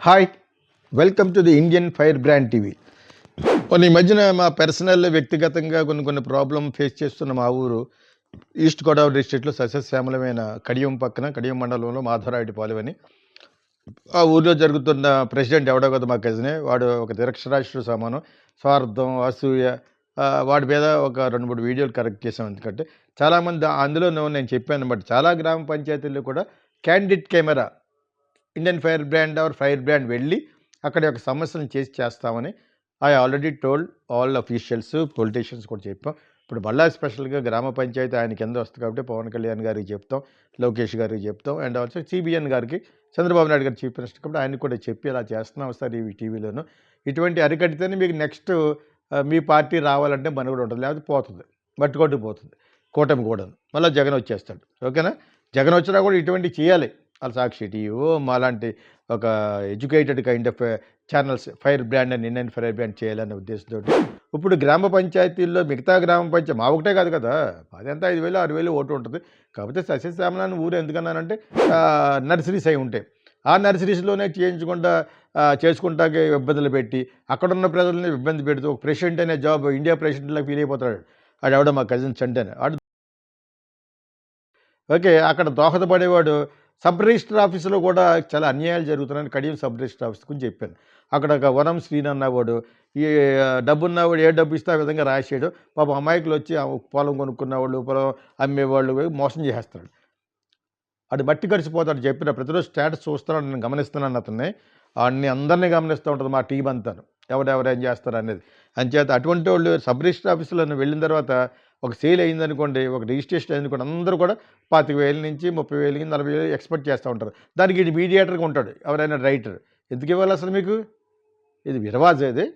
Hi welcome to the Indian fire brand TV కొన్ని ఈ మధ్యన మా పర్సనల్ వ్యక్తిగతంగా కొన్ని కొన్ని ప్రాబ్లం ఫేస్ చేస్తున్న మా ఊరు ఈస్ట్ గోదావరి డిస్ట్రిక్ట్లో సస్యశ్యామలమైన కడియం పక్కన కడియం మండలంలో మాధవరాయుడిపాలెం అని ఆ ఊర్లో జరుగుతున్న ప్రెసిడెంట్ ఎవడో కదా మా కజినే వాడు ఒక నిరక్షరాస్యుడు సమానం స్వార్థం అసూయ వాడి మీద ఒక రెండు మూడు వీడియోలు కరెక్ట్ చేసాం ఎందుకంటే చాలామంది అందులో నేను చెప్పాను బట్ చాలా గ్రామ పంచాయతీల్లో కూడా candid camera Indian fire brand or fire brand వెళ్ళి అక్కడ యొక్క సమస్యలను చేసి చేస్తామని I already told all officials politicians కూడా చెప్పాం. ఇప్పుడు మళ్ళా స్పెషల్గా గ్రామ పంచాయతీ ఆయన కింద వస్తుంది కాబట్టి పవన్ కళ్యాణ్ గారికి చెప్తాం లోకేష్ గారికి చెప్తాం అండ్ ఆల్సో సిబిఎన్ గారికి చంద్రబాబు నాయుడు గారు చీఫ్ మినిస్టర్ కాబట్టి ఆయన కూడా చెప్పి అలా చేస్తున్నాం సార్ ఈ టీవీలోను. ఇటువంటి అరికడితేనే మీకు నెక్స్ట్ మీ పార్టీ రావాలంటే మన కూడా ఉంటుంది లేకపోతే పోతుంది మట్టుకొట్టు పోతుంది కూటమి కూడా మళ్ళీ జగన్ వచ్చేస్తాడు ఓకేనా? జగన్ వచ్చినా కూడా ఇటువంటి చేయాలి. వాళ్ళ సాక్షి టీవీ మాలాంటి ఒక educated kind of channels fire brand and నిన్న ఫైర్ బ్రాండ్ చేయాలనే ఉద్దేశంతో ఇప్పుడు గ్రామ పంచాయతీల్లో మిగతా గ్రామ పంచాయతీ మా ఒకటే కాదు కదా! అదంతా ఐదు వేలు ఆరు వేలు ఓటు ఉంటుంది. కాకపోతే సస్యశ్యామలాన్ని ఊరు ఎందుకన్నానంటే నర్సరీస్ అయి ఉంటాయి. ఆ నర్సరీస్లోనే చేయించకుండా ఆ, చేసుకుంటాకే ఇబ్బందులు పెట్టి అక్కడున్న ప్రజల్ని ఇబ్బంది పెడుతూ ఒక ప్రెసిడెంట్ అనే జాబ్ ఇండియా ప్రెసిడెంట్లా ఫీల్ అయిపోతాడు. అది ఎవడో మా కజిన్ చంటేనే. ఆడు ఓకే అక్కడ దోహదపడేవాడు సబ్ రిజిస్టర్ ఆఫీసులో కూడా చాలా అన్యాయాలు జరుగుతున్నాయని కడియం సబ్ రిజిస్టర్ ఆఫీస్ గురించి చెప్పాను. అక్కడ ఒక వనం శ్రీన్ అన్నవాడు ఈ డబ్బు ఉన్నవాడు ఏ డబ్బు ఇస్తే ఆ విధంగా రాసాడు పాపం అమాయకులు వచ్చి పొలం పొలం కొనుక్కున్నవాళ్ళు పొలం అమ్మేవాళ్ళు మోసం చేసేస్తాడు అటు బట్టి గడిచిపోతాడు చెప్పిన ప్రతిరోజు స్టేటస్ చూస్తున్నాడు నేను గమనిస్తున్నాను అతన్ని. వాడిని అందరినీ గమనిస్తూ ఉంటుంది మా టీం అంతా ఎవరెవరు ఏం చేస్తారు అనేది. అంచేత అటువంటి వాళ్ళు సబ్ రిజిస్టర్ ఆఫీసులో వెళ్ళిన తర్వాత ఒక సేల్ అయిందనుకోండి ఒక రిజిస్ట్రేషన్ అయిందనుకోండి అందరూ కూడా పాతిక వేల నుంచి ముప్పై వేలకి నలభై వేలు ఎక్స్పెక్ట్ చేస్తూ ఉంటారు. దానికి ఇది మీడియేటర్గా ఉంటాడు ఎవరైనా రైటర్. ఎందుకు ఇవ్వాలి అసలు మీకు? ఇది విరవాజ్ ఇది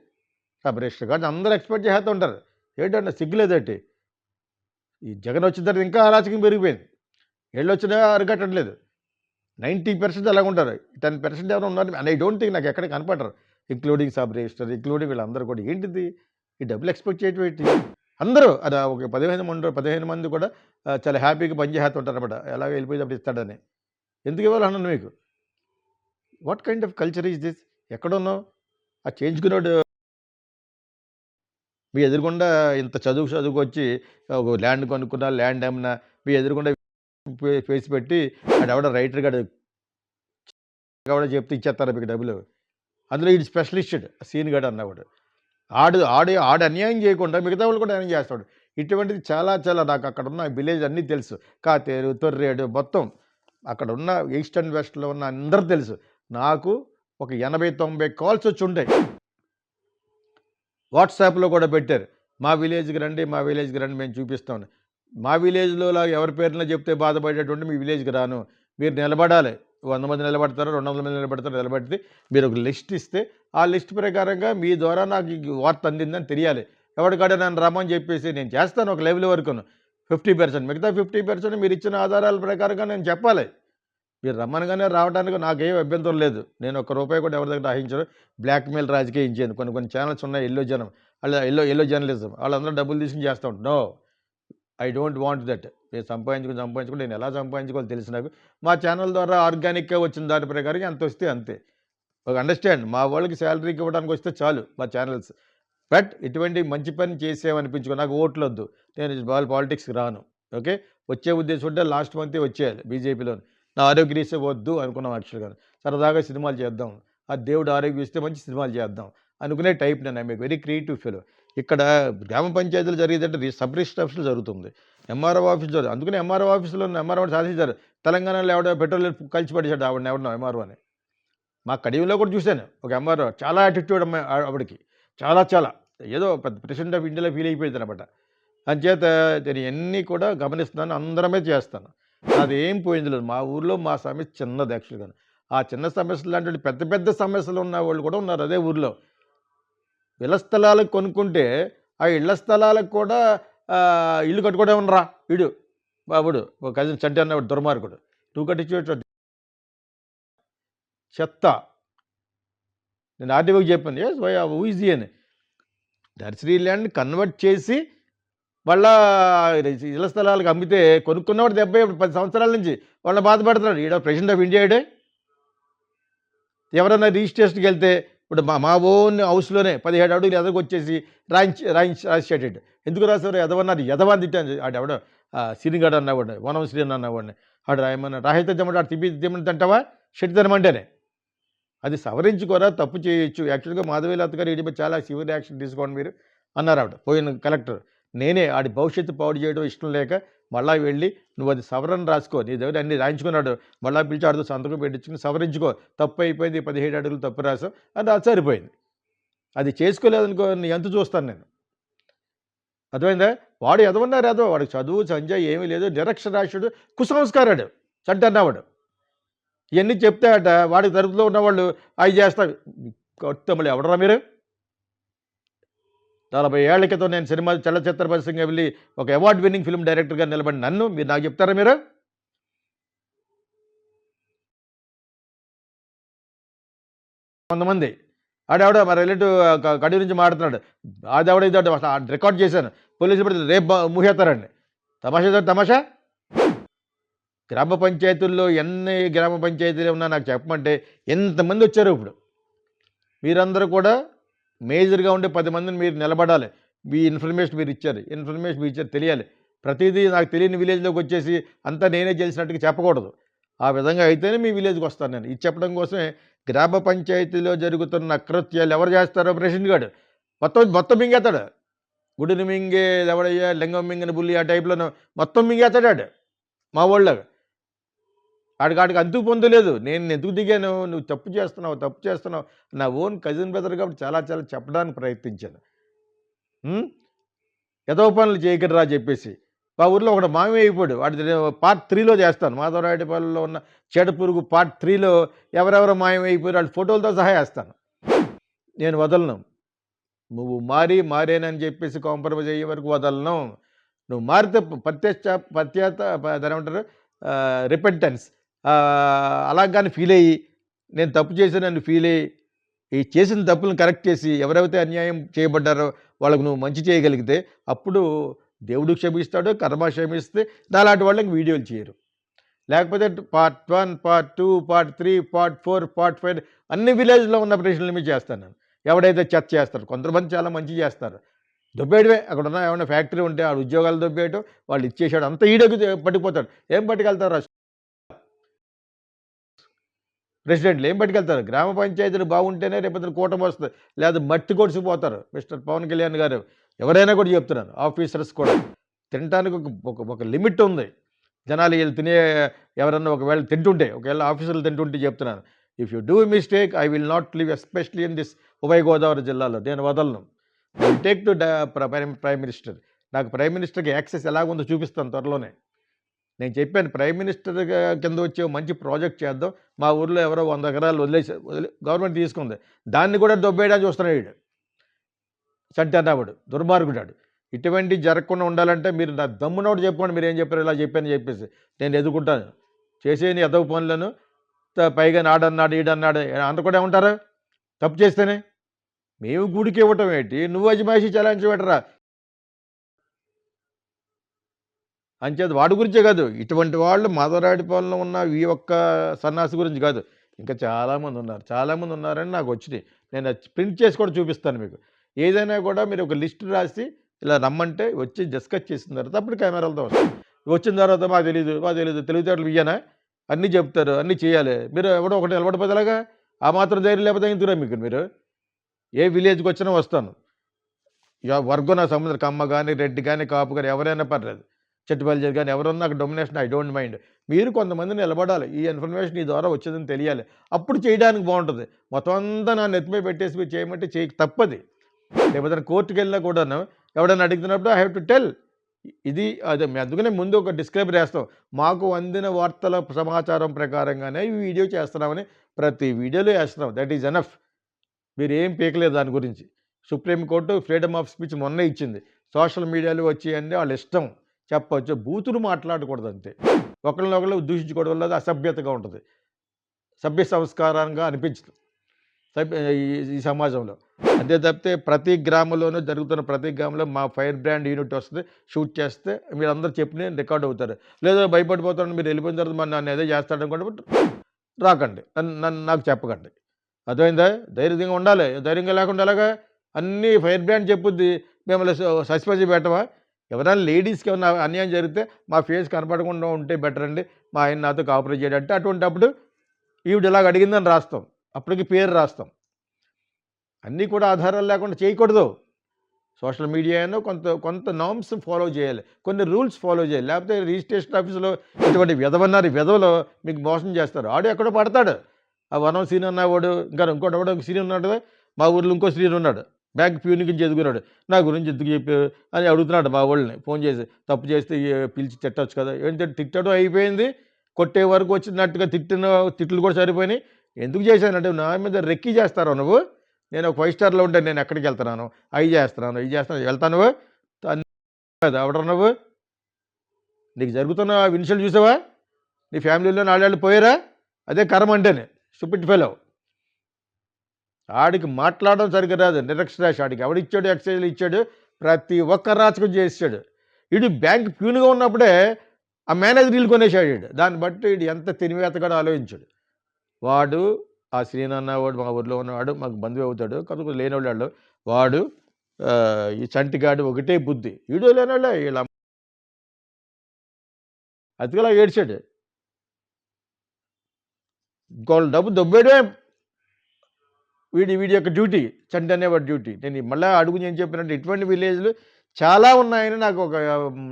సబ్ కానీ అందరూ ఎక్స్పెక్ట్ చేస్తూ ఉంటారు. ఏంటంటే సిగ్గులేదటి ఈ జగన్ వచ్చిన తర్వాత ఇంకా అరాచకం పెరిగిపోయింది. ఏళ్ళు వచ్చినా అరికట్టట్లేదు. నైంటీ పర్సెంట్ అలాగ ఉంటారు. టెన్ పర్సెంట్ ఎవరు ఉన్నారు. అండ్ ఐ డోంట్ థింక్ నాకు ఎక్కడ కనపడరు. ఇంక్లూడింగ్ సబ్ రిజిస్టర్ ఇంక్లూడింగ్ వీళ్ళందరూ కూడా. ఏంటిది? ఈ డబ్బులు ఎక్స్పెక్ట్ చేయటం ఏంటి? అందరూ అది ఒక పదిహేను మంది పదిహేను మంది కూడా చాలా హ్యాపీగా పనిచేస్తూ ఉంటారు అనమాట ఎలాగ వెళ్ళిపోయేటప్పుడు ఇస్తాడని. ఎందుకు ఇవ్వాలన్నాను మీకు? What kind of culture is this ఎక్కడున్నావు? ఆ చేయించుకున్నాడు మీ ఎదురుగుండా ఇంత చదువు చదువుకు వచ్చి ఒక ల్యాండ్ కొనుక్కున్నా ల్యాండ్ అమ్మినా మీ ఎదురుగుండా ఫేస్ పెట్టి ఆడు ఎవడ రైటర్ గడ కూడా చెప్తే ఇచ్చేస్తారు మీకు డబ్బులు? అందులో ఈ స్పెషలిస్ట్ సీన్ గడ అన్నవాడు. ఆడు ఆడు ఆడు అన్యాయం చేయకుండా మిగతా వాళ్ళు కూడా అన్యాయం చేస్తాడు. ఇటువంటిది చాలా చాలా నాకు అక్కడ ఉన్న విలేజ్ అన్నీ తెలుసు. కాతేరు తొర్రేడు మొత్తం అక్కడ ఉన్న ఈస్ట్ అండ్ వెస్ట్లో ఉన్న అందరూ తెలుసు. నాకు ఒక ఎనభై తొంభై కాల్స్ వచ్చి ఉంటాయి. వాట్సాప్లో కూడా పెట్టారు. మా విలేజ్కి రండి మా విలేజ్కి రండి మేము చూపిస్తామని మా విలేజ్లో ఎవరి పేరున చెప్తే బాధపడేటువంటి మీ విలేజ్కి రాను. మీరు నిలబడాలి. వంద మంది నిలబడతారు రెండు వందల మంది నిలబడతారు నిలబడితే మీరు ఒక లిస్ట్ ఇస్తే ఆ లిస్ట్ ప్రకారంగా మీ ద్వారా నాకు ఈ వార్త అందిందని తెలియాలి. ఎవరికాడే నన్ను రమ్మని చెప్పేసి నేను చేస్తాను ఒక లెవెల్ వరకు ఫిఫ్టీ పర్సెంట్ మిగతా ఫిఫ్టీ పర్సెంట్ మీరు ఇచ్చిన ఆధారాల ప్రకారంగా నేను చెప్పాలి. మీరు రమ్మనగానే రావడానికి నాకేం అభ్యంతరం లేదు. నేను ఒక రూపాయి కూడా ఎవరి దగ్గర రాయించను. బ్లాక్మెయిల్ రాజకీయం చేయను కొన్ని కొన్ని ఛానల్స్ ఉన్నాయి ఎల్లో జనం వాళ్ళ ఎల్లో ఎల్లో జర్నలిజం వాళ్ళందరూ డబ్బులు తీసుకుని చేస్తూ ఉంటారు. No I don't want that. సంపాదించుకుని సంపాదించుకుని నేను ఎలా సంపాదించుకోవాలో తెలిసి నాకు. మా ఛానల్ ద్వారా ఆర్గానిక్గా వచ్చిన దాని ప్రకారం ఎంత వస్తే అంతే. ఒక అండర్స్టాండ్ మా వాళ్ళకి శాలరీకి ఇవ్వడానికి వస్తే చాలు మా ఛానల్స్. బట్ ఇటువంటి మంచి పని చేసేవనిపించుకో నాకు ఓట్లు వద్దు నేను వాళ్ళ పాలిటిక్స్కి రాను. ఓకే? వచ్చే ఉద్దేశం ఉంటే లాస్ట్ మంతే వచ్చేయాలి బీజేపీలో నా ఆరోగ్య రీసే వద్దు అనుకున్నాం యాక్చువల్గా సరదాగా సినిమాలు చేద్దాం. ఆ దేవుడు ఆరోగ్యం ఇస్తే మంచి సినిమాలు చేద్దాం అనుకునే టైప్ నేను. I very creative fellow. ఇక్కడ గ్రామ పంచాయతీలు జరిగేదంటే సబ్ రిజిస్టర్ జరుగుతుంది. ఎంఆర్ఓ ఆఫీస్ జరుగుతుంది అందుకని ఎంఆర్ఓ ఆఫీసులో ఎంఆర్ఓ సాధించారు. తెలంగాణలో ఎవడో పెట్రోల్ కలిసి పడేశాడు ఆవిడని ఎవడో ఎంఆర్ఓ అని. మా కడియంలో కూడా చూశాను. ఒక ఎంఆర్ఓ చాలా యాటిట్యూడ్ అమ్మాయి ఆవిడకి. చాలా చాలా. ఏదో పెద్ద ప్రెసిడెంట్ ఆఫ్ ఇండియాలో ఫీల్ అయిపోయింది అనమాట అంచేత నేను ఎన్ని కూడా గమనిస్తున్నాను. అందరమే చేస్తాను. అది ఏం పోయింది లేదు. మా ఊర్లో మా సమస్య చిన్నది యాక్చువల్గా ఆ చిన్న సమస్యలు లాంటి పెద్ద పెద్ద సమస్యలు ఉన్న వాళ్ళు కూడా ఉన్నారు అదే ఊర్లో. ఇళ్ళ స్థలాలకు కొనుక్కుంటే ఆ ఇళ్ళ స్థలాలకు కూడా ఇల్లు కట్టుకోవడం ఉండరా? వీడు బాబుడు ఒక కజిన్ చంటి అన్నవాడు దుర్మార్గుడు. నువ్వు కట్టించే చెత్త. నేను ఆర్టీఓకి చెప్పాను. ఎస్ వై ఈజీ అని. నర్సరీ ల్యాండ్ కన్వర్ట్ చేసి వాళ్ళ ఇళ్ళ స్థలాలకు అమ్మితే కొనుక్కున్నవాడు దెబ్బ పది సంవత్సరాల నుంచి వాళ్ళని బాధపడుతున్నాడు. ఈడ ప్రెసిడెంట్ ఆఫ్ ఇండియా ఎవరైనా రిజిస్ట్రేషన్కి వెళ్తే ఇప్పుడు మా మా ఓన్ హౌస్లోనే పదిహేడు అడుగులు ఎదగొచ్చేసి వచ్చేసి రాయించి రాయించి రాసేటట్టు ఎందుకు రాశారు? ఎదవన్నారు ఎదవని తిట్టాను. ఆడు ఎవడో సిరిగాడు అన్నవాడిని వనం శ్రీ అన్నవాడిని. ఆడు రాయమన్న రాహిత తెమ్మంటే ఆడు తిప్పి తెమ్మని తింటావా? షెట్ తినమంటేనే. అది సవరించుకోరా తప్పు చేయొచ్చు. యాక్చువల్గా మాధవీలత గారు వీటిపై చాలా సివియర్ యాక్షన్ తీసుకోండి మీరు అన్నారు ఆవిడ. పోయిన కలెక్టర్. నేనే ఆడి భవిష్యత్తు పాడు చేయడం ఇష్టం లేక మళ్ళా వెళ్ళి నువ్వు అది సవరణ రాసుకో. నీ దగ్గర అన్ని రాయించుకున్నాడు. మళ్ళా పిలిచి సంతకం పెట్టించుకుని సవరించుకో. తప్పు అయిపోయింది పదిహేడు అడుగులు తప్పు రాసావు అని అది సరిపోయింది. అది చేసుకోలేదనుకో నీ ఎంత చూస్తాను నేను. అర్థమైందా? వాడు ఎదవన్నారు ఏదో వాడికి చదువు సంజయ్ ఏమీ లేదు. నిరక్షరాశుడు కుసంస్కారాడు చంటన్నవాడు. ఇవన్నీ చెప్తే అట వాడికి తరపులో ఉన్నవాళ్ళు అవి చేస్తారు కొత్తమలు ఎవడరా మీరు? నలభై ఏళ్ళ క్రితం నేను సినిమా చలచిత్ర పరిశ్రమకి వెళ్ళి ఒక అవార్డ్ విన్నింగ్ ఫిల్మ్ డైరెక్టర్గా నిలబడి నన్ను మీరు నాకు చెప్తారా మీరు? కొంతమంది. ఆడావిడ మా రిలేటివ్ కడి నుంచి మాట్లాడుతున్నాడు ఆడెవడ ఇది రికార్డ్ చేశాను. పోలీసులు పడితే రేపు మూసేస్తారండి. తమాషా తమాషా? గ్రామ పంచాయతీల్లో ఎన్ని గ్రామ పంచాయతీలు ఉన్నా నాకు చెప్పమంటే ఎంతమంది వచ్చారు ఇప్పుడు? మీరందరూ కూడా మేజర్గా ఉండే పది మందిని మీరు నిలబడాలి. మీ ఇన్ఫర్మేషన్ మీరు ఇచ్చారు. ఇన్ఫర్మేషన్ మీరు ఇచ్చారు తెలియాలి. ప్రతిదీ నాకు తెలియని విలేజ్లోకి వచ్చేసి అంతా నేనే చేసినట్టుగా చెప్పకూడదు. ఆ విధంగా అయితేనే మీ విలేజ్కి వస్తాను నేను. ఇది చెప్పడం కోసమే గ్రామ పంచాయతీలో జరుగుతున్న అకృత్యాలు ఎవరు చేస్తారో ప్రెసిడెంట్ గారు మొత్తం మొత్తం మింగేతాడు. గుడిని మింగే ఎవడయ్యా లింగం మింగిన బుల్లి ఆ టైప్లో మొత్తం మింగేతాడాడు. ఆడు మా వాళ్ళగా ఆడికి అంతు పొందలేదు నేను ఎందుకు దిగాను? నువ్వు తప్పు చేస్తున్నావు తప్పు చేస్తున్నావు. నా ఓన్ కజిన్ బ్రదర్ కాబట్టి చాలా చాలా చెప్పడానికి ప్రయత్నించాను. ఉం? ఏదో పనులు చేయకరా చెప్పేసి. మా ఊర్లో ఒకటి మామే అయిపోయాడు. వాడి పార్ట్ త్రీలో చేస్తాను. మాధవరాయుడిపాలెంలో ఉన్న చెడ పురుగు పార్ట్ త్రీలో ఎవరెవరు మాయమైపోయారు వాళ్ళ ఫోటోలతో సహా వేస్తాను. నేను వదలను. నువ్వు మారి మారేనని చెప్పేసి కాంప్రమైజ్ అయ్యే వరకు వదలను. నువ్వు మారితే ప్రత్యక్ష ప్రత్యేత దాని ఏమంటారు? రిపెంటెన్స్ అలా కానీ ఫీల్ అయ్యి నేను తప్పు చేశానని ఫీల్ అయ్యి ఈ చేసిన తప్పులను కరెక్ట్ చేసి ఎవరైతే అన్యాయం చేయబడ్డారో వాళ్ళకు నువ్వు మంచి చేయగలిగితే అప్పుడు దేవుడు క్షమిస్తాడు కర్మ క్షమిస్తే నాలాంటి వాళ్ళకి వీడియోలు చేయరు. లేకపోతే part one part two part three part four part five అన్ని విలేజ్లో ఉన్న ప్రశ్నలు మీద చేస్తాను నేను. ఎవడైతే చెత్త చేస్తారు కొంతమంది చాలా మంచి చేస్తారు. దొబ్బేయడమే అక్కడ ఉన్న ఏమైనా ఫ్యాక్టరీ ఉంటే ఆ ఉద్యోగాలు దొబ్బేయటం వాళ్ళు ఇచ్చేసాడు అంత ఈడకు పట్టుకుపోతాడు ఏం పట్టుకెళ్తారు ప్రెసిడెంట్లు ఏం పట్టుకెళ్తారు? గ్రామ పంచాయతీలు బాగుంటేనే రేపొద్దున కూటమి వస్తుంది. లేదా మట్టి కొడిసిపోతారు మిస్టర్ పవన్ కళ్యాణ్ గారు ఎవరైనా కూడా చెప్తున్నారు. ఆఫీసర్స్ కూడా తినడానికి ఒక ఒక లిమిట్ ఉంది. జనాలు వీళ్ళు తినే ఎవరన్నా ఒకవేళ తింటుంటే ఒకవేళ ఆఫీసర్లు తింటుంటే చెప్తున్నాను if you do mistake I will not leave especially in this ఉభయ గోదావరి జిల్లాలో. నేను వదలను. Take to prime minister. నాకు ప్రైమ్ మినిస్టర్కి యాక్సెస్ ఎలాగుందో చూపిస్తాను త్వరలోనే. నేను చెప్పాను ప్రైమ్ మినిస్టర్ కింద వచ్చే మంచి ప్రాజెక్ట్ చేద్దాం. మా ఊర్లో ఎవరో వంద ఎకరాలు వదిలేసి వదిలే గవర్నమెంట్ తీసుకుంది. దాన్ని కూడా దొబ్బేయడానికి చూస్తున్నాడు వీడు చంటన్నావాడు దుర్మార్గుడాడు. ఇటువంటి జరగకుండా ఉండాలంటే మీరు నా దమ్మునోడు చెప్పుకోండి మీరు ఏం చెప్పారు ఇలా చెప్పాను చెప్పేసి నేను ఎదుర్కొంటాను. చేసే ఎదవ పనులను పైగా నాడన్నాడు ఈడన్నాడు అంత కూడా ఏమంటారు? తప్పు చేస్తేనే? మేము గుడికి ఇవ్వటం ఏంటి? నువ్వు అజమాయిషి చలాయించబెట్టరా? అంచేత వాడి గురించే కాదు. ఇటువంటి వాళ్ళు మాధవరాడిపాలెంలో ఉన్న ఈ ఒక్క సన్నాసి గురించి కాదు. ఇంకా చాలామంది ఉన్నారు. చాలామంది ఉన్నారని నాకు వచ్చినాయి. నేను ప్రింట్ చేసి కూడా చూపిస్తాను మీకు. ఏదైనా కూడా మీరు ఒక లిస్ట్ రాసి ఇలా రమ్మంటే వచ్చి డిస్కస్ చేసిన తర్వాత అప్పుడు కెమెరాలతో వచ్చిన తర్వాత మాకు తెలియదు మాకు తెలియదు తెలివితేటలు ఇయ్యనా? అన్నీ చెప్తారు అన్నీ చేయాలి. మీరు ఎవడో ఒకటి నిలబడిపోతేలాగా ఆ మాత్రం ధైర్యం లేకపోతే ఇంతురా మీకు మీరు? ఏ విలేజ్కి వచ్చినా వస్తాను. వర్గం నా సముద్రం కమ్మ కానీ రెడ్డి కానీ కాపు కానీ ఎవరైనా పర్లేదు. చెట్టుపల్లి కానీ ఎవరన్నా నాకు డొమినేషన్ ఐ డోంట్ మైండ్ మీరు కొంతమంది నిలబడాలి. ఈ ఇన్ఫర్మేషన్ ఈ ద్వారా వచ్చేదని తెలియాలి. అప్పుడు చేయడానికి బాగుంటుంది. మొత్తం అంతా నా నెత్తిమీ పెట్టేసి మీరు చేయమంటే చేయ తప్పది. లేకపోతే కోర్టుకి వెళ్ళినా కూడాను ఎవడన్నా అడుగుతున్నప్పుడు ఐ హ్యావ్ టు టెల్ ఇది అదే మేము అందుకనే ముందు ఒక డిస్క్రైబర్ వేస్తాం. మాకు అందిన వార్తల సమాచారం ప్రకారంగానే ఈ వీడియో చేస్తున్నామని ప్రతి వీడియోలో వేస్తున్నాం. దట్ ఈజ్ ఎనఫ్ మీరు ఏం పీకలేదు దాని గురించి. సుప్రీంకోర్టు ఫ్రీడమ్ ఆఫ్ స్పీచ్ మొన్న ఇచ్చింది. సోషల్ మీడియాలో వచ్చి అన్నీ వాళ్ళ ఇష్టం. చెప్పవచ్చు బూతులు మాట్లాడకూడదు అంతే ఒకరినొకరు దూషించుకోవడం వల్ల అది అసభ్యతగా ఉంటుంది. సభ్య సంస్కారంగా అనిపించదు. సభ్య ఈ- సమాజంలో. అంతే తప్పితే ప్రతి గ్రామంలోనూ జరుగుతున్న ప్రతి గ్రామంలో మా ఫైర్ బ్రాండ్ యూనిట్ వస్తుంది. షూట్ చేస్తే మీరు అందరూ చెప్పిన రికార్డ్ అవుతారు. లేదా భయపడిపోతారని మీరు వెళ్ళిపోయిన తర్వాత మరి నన్ను ఏదో చేస్తాడు అనుకుంటే రాకండి. నన్ను నన్ను నాకు చెప్పకండి. అర్థమైందా? ధైర్యంగా ఉండాలి. ధైర్యంగా లేకుండా ఎలాగా? అన్నీ ఫైర్ బ్రాండ్ చెప్పుద్ది. మిమ్మల్ని సస్పెన్స్ పెట్టవా? ఎవరైనా లేడీస్కి ఏమైనా అన్యాయం జరిగితే మా ఫేస్ కనపడకుండా ఉంటే బెటర్ అండి. మా ఆయన నాతో కాపరేట్ చేయడంటే అటువంటి అప్పుడు ఈవిడ ఇలాగ అడిగిందని రాస్తాం. అప్పటికి పేరు రాస్తాం. అన్నీ కూడా ఆధారాలు లేకుండా చేయకూడదు. సోషల్ మీడియా అయినా కొంత కొంత నామ్స్ ఫాలో చేయాలి. కొన్ని రూల్స్ ఫాలో చేయాలి. లేకపోతే రిజిస్ట్రేషన్ ఆఫీసులో ఇటువంటి విధవన్నారు విధవలో మీకు మోసం చేస్తారు. ఆడు ఎక్కడో పడతాడు. ఆ వనం సీన్ అన్నవాడు ఇంకా ఇంకోటి ఒక సీన్ ఉన్నాడు మా ఊర్లో ఇంకో సీన్ ఉన్నాడు బ్యాంక్ ప్యూన్ గురించి చదువుకున్నాడు నా గురించి ఎందుకు చెప్పారు అని అడుగుతున్నాడు మా వాళ్ళని. ఫోన్ చేసి తప్పు చేస్తే పిలిచి తిట్టవచ్చు కదా. ఏంటంటే తిట్టడం అయిపోయింది. కొట్టే వరకు వచ్చినట్టుగా తిట్టిన తిట్లు కూడా సరిపోయినాయి. ఎందుకు చేశానంటే నా మీద రెక్కి చేస్తారో నువ్వు? నేను ఒక ఫైవ్ స్టార్లో ఉంటే నేను ఎక్కడికి వెళ్తున్నాను? అవి చేస్తున్నాను ఇవి చేస్తున్నాను. వెళ్తాను ఎవడరు నువ్వు? నీకు జరుగుతున్న వినిషలు చూసావా? నీ ఫ్యామిలీలో నాలుగేళ్ళు పోయారా? అదే కర్మ అంటేనే. Stupid fellow. ఆడికి మాట్లాడడం సరిగ్గా రాదు. నిరక్షరాశి ఆడికి. ఎవడిచ్చాడు ఎక్సైజ్లు ఇచ్చాడు ప్రతి ఒక్క రాచకం చేసాడు ఇడు బ్యాంక్ ప్యూన్గా ఉన్నప్పుడే ఆ మేనేజర్ ఇల్లు కొనేసాడు. దాన్ని బట్టి వీడు ఎంత తెలివితేతగాడో ఆలోచించాడు. వాడు ఆ శ్రీనాన్న వాడు మా ఊర్లో ఉన్నవాడు మాకు బంధువు అవుతాడు కనుక లేనివాళ్ళు వాడు ఈ చంటిగాడు ఒకటే బుద్ధి. ఈడు లేనివాళ్ళే వీళ్ళ అతికలా ఏడ్చాడు. ఇంకోళ్ళ డబ్బు దొబ్బేయడమే వీడి వీడి యొక్క డ్యూటీ చంటి అనేవాడి డ్యూటీ. నేను మళ్ళీ అడుగు నేను చెప్పినట్టు ఇటువంటి విలేజ్లు చాలా ఉన్నాయని నాకు ఒక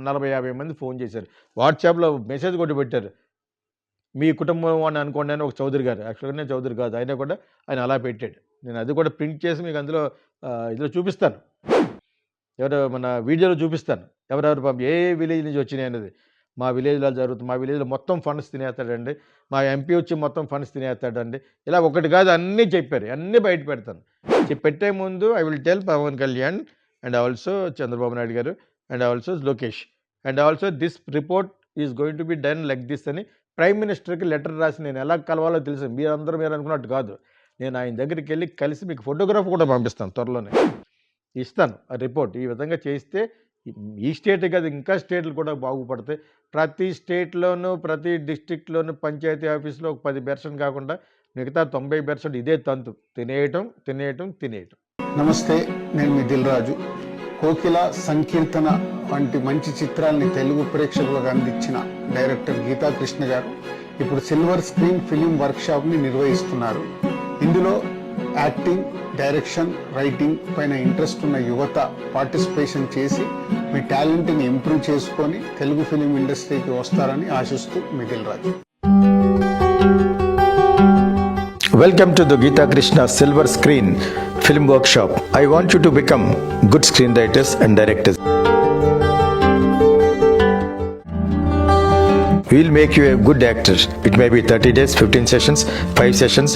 నలభై యాభై మంది ఫోన్ చేశారు. వాట్సాప్లో మెసేజ్ కొట్టి పెట్టారు. మీ కుటుంబం అని అనుకోండి అని ఒక చౌదరి గారు. యాక్చువల్గా నేను చౌదరి కాదు అయినా కూడా ఆయన అలా పెట్టాడు. నేను అది కూడా ప్రింట్ చేసి మీకు అందులో ఇందులో చూపిస్తాను. ఎవరు మన వీడియోలో చూపిస్తాను. ఎవరెవరు పంపి ఏ విలేజ్ నుంచి వచ్చినాయి అనేది. మా విలేజ్లో జరుగుతుంది. మా విలేజ్లో మొత్తం ఫండ్స్ తినేస్తాడండి. మా ఎంపీ వచ్చి మొత్తం ఫండ్స్ తినేస్తాడండి. ఇలా ఒకటి కాదు అన్నీ చెప్పారు. అన్నీ బయట పెడతాను. పెట్టే ముందు I will tell Pavan Kalyan and also Chandrababu Naidu garu and also Lokesh. And also this report is going to be done like this అని ప్రైమ్ మినిస్టర్కి లెటర్ రాసి నేను ఎలా కలవాలో తెలుసు. మీరందరూ మీరు అనుకున్నట్టు కాదు. నేను ఆయన దగ్గరికి వెళ్ళి కలిసి మీకు ఫోటోగ్రాఫ్ కూడా పంపిస్తాను త్వరలోనే. ఇస్తాను ఆ రిపోర్ట్. ఈ విధంగా చేస్తే ఈ- స్టేట్ కాదు ఇంకా స్టేట్లు కూడా బాగుపడతాయి. ప్రతి స్టేట్లోనూ ప్రతి డిస్టిక్లోనూ పంచాయతీ ఆఫీస్లో ఒక పది పర్సెంట్ కాకుండా మిగతా తొంభై పర్సెంట్ ఇదే తంతు. తినేయటం తినేయటం తినేయటం. నమస్తే నేను మీ దిల్ రాజు. కోకిల సంకీర్తన వంటి మంచి చిత్రాల్ని తెలుగు ప్రేక్షకులకు అందించిన డైరెక్టర్ గీతా కృష్ణ గారు ఇప్పుడు సిల్వర్ స్క్రీన్ ఫిలిం వర్క్షాప్ని నిర్వహిస్తున్నారు. ఇందులో యాక్టింగ్ డైరెక్షన్ రైటింగ్ పైన ఇంట్రెస్ట్ ఉన్న యువత పార్టిసిపేషన్ చేసి మీ టాలెంట్ని ఇంప్రూవ్ చేసుకుని తెలుగు ఫిలిం ఇండస్ట్రీకి వస్తారని ఆశిస్తూ మిగిల్ Raju. Welcome to the Geethakrishna silver screen film workshop I want you to become good screen writers and directors will make you a good actor it may be thirty days fifteen sessions five sessions